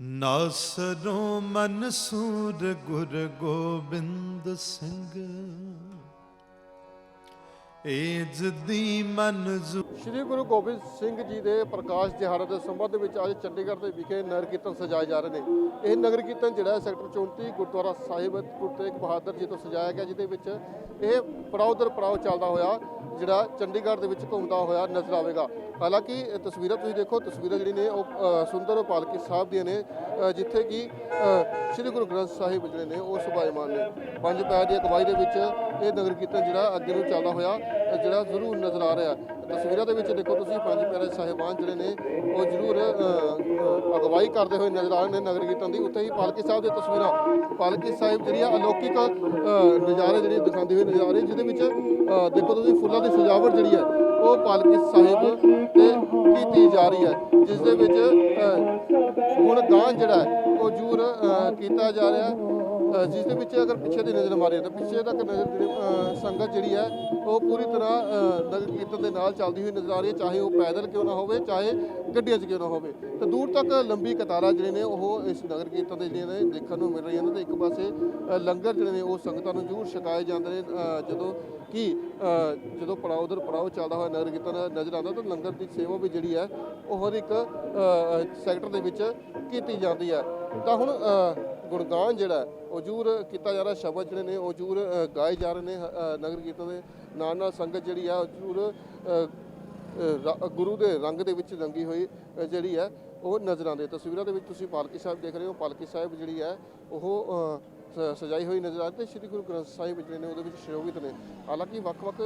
ਨਾਸਰੋਂ ਮਨਸੂਰ ਗੁਰ ਗੋਬਿੰਦ ਸਿੰਘ। ਏਜ ਦੀ ਮਨਜ਼ੂਰ ਸ਼੍ਰੀ ਗੁਰੂ ਗੋਬਿੰਦ ਸਿੰਘ ਜੀ ਦੇ ਪ੍ਰਕਾਸ਼ ਦਿਹਾੜੇ ਦੇ ਸੰਬੰਧ ਵਿੱਚ ਅੱਜ ਚੰਡੀਗੜ੍ਹ ਦੇ ਵਿਖੇ ਨਗਰ ਕੀਰਤਨ ਸਜਾਏ ਜਾ ਰਹੇ ਨੇ। ਇਹ ਨਗਰ ਕੀਰਤਨ ਜਿਹੜਾ ਸੈਕਟਰ 34 ਗੁਰਦੁਆਰਾ ਸਾਹਿਬ ਗੁਰੂ ਤੇਗ ਬਹਾਦਰ ਜੀ ਤੋਂ ਸਜਾਇਆ ਗਿਆ, ਜਿਹਦੇ ਵਿੱਚ ਇਹ ਪੜਾਅ ਦਰ ਪੜਾਅ ਚੱਲਦਾ ਹੋਇਆ ਜਿਹੜਾ ਚੰਡੀਗੜ੍ਹ ਦੇ ਵਿੱਚ ਘੁੰਮਦਾ ਹੋਇਆ ਨਜ਼ਰ ਆਵੇਗਾ। ਹਾਲਾਂਕਿ ਤਸਵੀਰਾਂ ਤੁਸੀਂ ਦੇਖੋ, ਤਸਵੀਰਾਂ ਜਿਹੜੀ ਨੇ ਉਹ ਸੁੰਦਰ ਪਾਲਕੀ ਸਾਹਿਬ ਦੀਆਂ ਨੇ ਜਿੱਥੇ ਕਿ ਸ਼੍ਰੀ ਗੁਰੂ ਗ੍ਰੰਥ ਸਾਹਿਬ ਜਿਹੜੇ ਨੇ, ਉਹ ਸੁਭਾਇਮਾਨ ਨੇ। ਪੰਜ ਪੈਰ ਦੀ ਅਗਵਾਈ ਦੇ ਵਿੱਚ ਇਹ ਨਗਰ ਕੀਰਤਨ ਜਿਹੜਾ ਅੱਗੇ ਨੂੰ ਚੱਲਦਾ ਹੋਇਆ ਜਿਹੜਾ ਜ਼ਰੂਰ ਨਜ਼ਰ ਆ ਰਿਹਾ। ਤਸਵੀਰਾਂ ਦੇ ਵਿੱਚ ਦੇਖੋ ਤੁਸੀਂ, ਪੰਜ ਪਿਆਰੇ ਸਾਹਿਬਾਨ ਜਿਹੜੇ ਨੇ, ਉਹ ਜ਼ਰੂਰ ਅਗਵਾਈ ਕਰਦੇ ਹੋਏ ਨਜ਼ਰ ਆ ਰਹੇ ਨੇ ਨਗਰ ਕੀਰਤਨ ਦੀ। ਉੱਥੇ ਹੀ ਪਾਲਕੀ ਸਾਹਿਬ ਦੀਆਂ ਤਸਵੀਰਾਂ, ਪਾਲਕੀ ਸਾਹਿਬ ਜਿਹੜੀ ਆ ਅਲੌਕਿਕ ਨਜ਼ਾਰੇ ਜਿਹੜੇ ਦਿਖਾਉਂਦੀ ਹੋਈ ਨਜ਼ਰ ਆ ਰਹੇ ਜਿਹਦੇ ਵਿੱਚ ਦੇਖੋ ਤੁਸੀਂ, ਫੁੱਲਾਂ ਦੀ ਸਜਾਵਟ ਜਿਹੜੀ ਹੈ ਉਹ ਪਾਲਕੀ ਸਾਹਿਬ ਤੇ ਕੀਤੀ ਜਾ ਰਹੀ ਹੈ ਜਿਸ ਦੇ ਵਿੱਚ ਹੁਣ ਗਾਂ ਜਿਹੜਾ ਹੈ ਜ਼ਰੂਰ ਕੀਤਾ ਜਾ ਰਿਹਾ ਜਿਸ ਦੇ ਵਿੱਚ ਅਗਰ ਪਿੱਛੇ ਦੀ ਨਜ਼ਰ ਮਾਰੀਏ ਤਾਂ ਪਿੱਛੇ ਤੱਕ ਨਜ਼ਰ ਸੰਗਤ ਜਿਹੜੀ ਹੈ, ਉਹ ਪੂਰੀ ਤਰ੍ਹਾਂ ਨਗਰ ਕੀਰਤਨ ਦੇ ਨਾਲ ਚੱਲਦੀ ਹੋਈ ਨਜ਼ਰ ਆ ਰਹੀ ਹੈ, ਚਾਹੇ ਉਹ ਪੈਦਲ ਕਿਉਂ ਨਾ ਹੋਵੇ, ਚਾਹੇ ਗੱਡੀਆਂ 'ਚ ਕਿਉਂ ਨਾ ਹੋਵੇ। ਤੇ ਦੂਰ ਤੱਕ ਲੰਬੀ ਕਤਾਰਾਂ ਜਿਹੜੇ ਨੇ, ਉਹ ਇਸ ਨਗਰ ਕੀਰਤਨ ਦੇ ਜਿਹੜੀਆਂ ਨੇ, ਦੇਖਣ ਨੂੰ ਮਿਲ ਰਹੀਆਂ ਨੇ। ਤੇ ਇੱਕ ਪਾਸੇ ਲੰਗਰ ਜਿਹੜੇ ਨੇ, ਉਹ ਸੰਗਤਾਂ ਨੂੰ ਜ਼ਰੂਰ ਛਕਾਏ ਜਾਂਦੇ ਨੇ ਜਦੋਂ ਕਿ ਜਦੋਂ ਪੜਾਅ ਉਧਰ ਪੜਾਅ ਚੱਲਦਾ ਹੋਇਆ ਨਗਰ ਕੀਰਤਨ ਨਜ਼ਰ ਆਉਂਦਾ, ਤਾਂ ਲੰਗਰ ਦੀ ਸੇਵਾ ਵੀ ਜਿਹੜੀ ਹੈ, ਉਹ ਹਰ ਇੱਕ ਸੈਕਟਰ ਦੇ ਵਿੱਚ ਕੀਤੀ ਜਾਂਦੀ ਹੈ। ਤਾਂ ਹੁਣ ਗੁਣਗਾਨ ਜਿਹੜਾ ਹੈ, ਉਹ ਜ਼ਰੂਰ ਕੀਤਾ ਜਾ ਰਿਹਾ ਸ਼ਬਦ ਜਿਹੜੇ ਨੇ ਉਹ ਜ਼ਰੂਰ ਗਾਏ ਜਾ ਰਹੇ ਨੇ ਨਗਰ ਕੀਰਤਨ ਦੇ ਨਾਲ ਨਾਲ ਸੰਗਤ ਜਿਹੜੀ ਆ ਉਹ ਜ਼ਰੂਰ ਰ- ਗੁਰੂ ਦੇ ਰੰਗ ਦੇ ਵਿੱਚ ਰੰਗੀ ਹੋਈ ਜਿਹੜੀ ਹੈ ਉਹ ਨਜ਼ਰ ਆਉਂਦੀ ਹੈ ਤਸਵੀਰਾਂ ਦੇ ਵਿੱਚ ਤੁਸੀਂ ਪਾਲਕੀ ਸਾਹਿਬ ਦੇਖ ਰਹੇ ਹੋ। ਪਾਲਕੀ ਸਾਹਿਬ ਜਿਹੜੀ ਹੈ ਉਹ ਸ- ਸਜਾਈ ਹੋਈ ਨਜ਼ਰ ਆਉਂਦੀ ਤੇ ਸ੍ਰੀ ਗੁਰੂ ਗ੍ਰੰਥ ਸਾਹਿਬ ਜਿਹੜੇ ਨੇ ਉਹਦੇ ਵਿੱਚ ਸ਼ੋਭਿਤ ਨੇ। ਹਾਲਾਂਕਿ ਵੱਖ-ਵੱਖ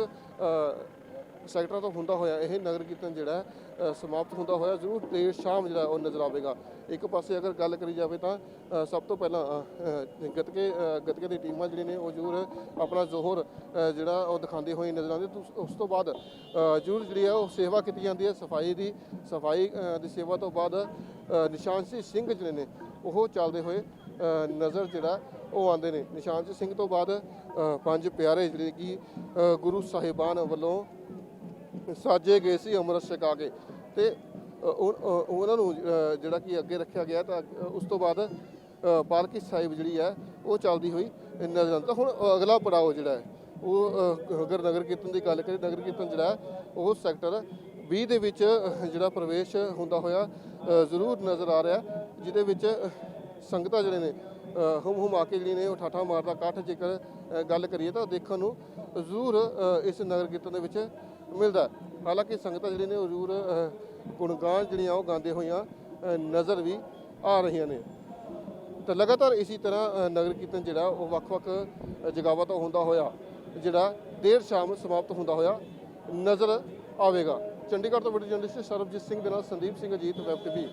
ਸੈਕਟਰਾਂ ਤੋਂ ਹੁੰਦਾ ਹੋਇਆ ਇਹ ਨਗਰ ਕੀਰਤਨ ਜਿਹੜਾ ਸਮਾਪਤ ਹੁੰਦਾ ਹੋਇਆ ਜ਼ਰੂਰ ਦੇਰ ਸ਼ਾਮ ਜਿਹੜਾ ਉਹ ਨਜ਼ਰ ਆਵੇਗਾ। ਇੱਕ ਪਾਸੇ ਅਗਰ ਗੱਲ ਕਰੀ ਜਾਵੇ ਤਾਂ ਸਭ ਤੋਂ ਪਹਿਲਾਂ ਅ, ਅ, ਗੱਤਕੇ ਗੱਤਕੇ ਦੀ ਟੀਮਾਂ ਜਿਹੜੀਆਂ ਨੇ ਉਹ ਜ਼ਰੂਰ ਆਪਣਾ ਜ਼ੋਹਰ ਜਿਹੜਾ ਉਹ ਦਿਖਾਉਂਦੇ ਹੋਏ ਨਜ਼ਰ ਆਉਂਦੇ। ਉਸ- ਤੋਂ ਬਾਅਦ ਜ਼ਰੂਰ ਜਿਹੜੀ ਹੈ ਉਹ ਸੇਵਾ ਕੀਤੀ ਜਾਂਦੀ ਹੈ ਸਫ਼ਾਈ ਦੀ। ਸਫ਼ਾਈ ਦੀ ਸੇਵਾ ਤੋਂ ਬਾਅਦ ਅ, ਸਿੰਘ ਜਿਹੜੇ ਨੇ ਉਹ ਚੱਲਦੇ ਹੋਏ ਨਜ਼ਰ ਜਿਹੜਾ ਉਹ ਆਉਂਦੇ ਨੇ। ਨਿਸ਼ਾਨ ਸਿੰਘ ਤੋਂ ਬਾਅਦ ਪੰਜ ਪਿਆਰੇ ਜਿਹੜੇ ਕਿ ਗੁਰੂ ਸਾਹਿਬਾਨ ਵੱਲੋਂ ਸਾਜੇ ਗਏ ਸੀ ਅੰਮ੍ਰਿਤ ਛਕਾ ਕੇ ਤੇ ਉਹ- ਉਹਨਾਂ ਨੂੰ ਜਿਹੜਾ ਕਿ ਅੱਗੇ ਰੱਖਿਆ ਗਿਆ ਤਾਂ ਉਸ ਤੋਂ ਬਾਅਦ ਪਾਲਕੀ ਸਾਹਿਬ ਜਿਹੜੀ ਹੈ ਉਹ ਚੱਲਦੀ ਹੋਈ ਨਜ਼ਰ ਆਉਂਦੀ ਤਾਂ ਹੁਣ ਅਗਲਾ ਪੜਾਅ ਜਿਹੜਾ ਹੈ ਉਹ ਅਗਰ ਨਗਰ ਕੀਰਤਨ ਦੀ ਗੱਲ ਕਰੀਏ ਨਗਰ ਕੀਰਤਨ ਜਿਹੜਾ ਹੈ, ਉਹ ਸੈਕਟਰ 20 ਦੇ ਵਿੱਚ ਜਿਹੜਾ ਪ੍ਰਵੇਸ਼ ਹੁੰਦਾ ਹੋਇਆ ਜ਼ਰੂਰ ਨਜ਼ਰ ਆ ਰਿਹਾ ਜਿਹਦੇ ਵਿੱਚ ਸੰਗਤਾਂ ਜਿਹੜੇ ਨੇ ਅ, ਹੁਮ ਹੁਮ ਆ ਕੇ ਜਿਹੜੀ ਨੇ ਉਹ ਠਾਠਾ ਮਾਰਦਾ ਇਕੱਠ ਜੇਕਰ ਗੱਲ ਕਰੀਏ ਤਾਂ ਦੇਖਣ ਨੂੰ ਜ਼ਰੂਰ ਇਸ ਨਗਰ ਕੀਰਤਨ ਦੇ ਵਿੱਚ ਮਿਲਦਾ ਹਾਲਾਂਕਿ ਸੰਗਤਾਂ ਜਿਹੜੀਆਂ ਨੇ ਉਹ ਜ਼ਰੂਰ ਗੁਣਗਾਨ ਜਿਹੜੀਆਂ ਉਹ ਗਾਉਂਦੇ ਹੋਈਆਂ ਨਜ਼ਰ ਵੀ ਆ ਰਹੀਆਂ ਨੇ। ਤਾਂ ਲਗਾਤਾਰ ਇਸੇ ਤਰ੍ਹਾਂ ਨਗਰ ਕੀਰਤਨ ਜਿਹੜਾ, ਉਹ ਵੱਖ-ਵੱਖ ਜਗਾਵਾਂ ਤੋਂ ਹੁੰਦਾ ਹੋਇਆ, ਜਿਹੜਾ ਦੇਰ ਸ਼ਾਮ ਸਮਾਪਤ ਹੁੰਦਾ ਹੋਇਆ, ਨਜ਼ਰ ਆਵੇਗਾ। ਚੰਡੀਗੜ੍ਹ ਤੋਂ ਵੀਡੀਓ ਜਰਨਲਿਸਟ ਸਰਬਜੀਤ ਸਿੰਘ ਦੇ ਨਾਲ ਸੰਦੀਪ ਸਿੰਘ ਅਜੀਤ, ਵੈਬ ਟੀਵੀ।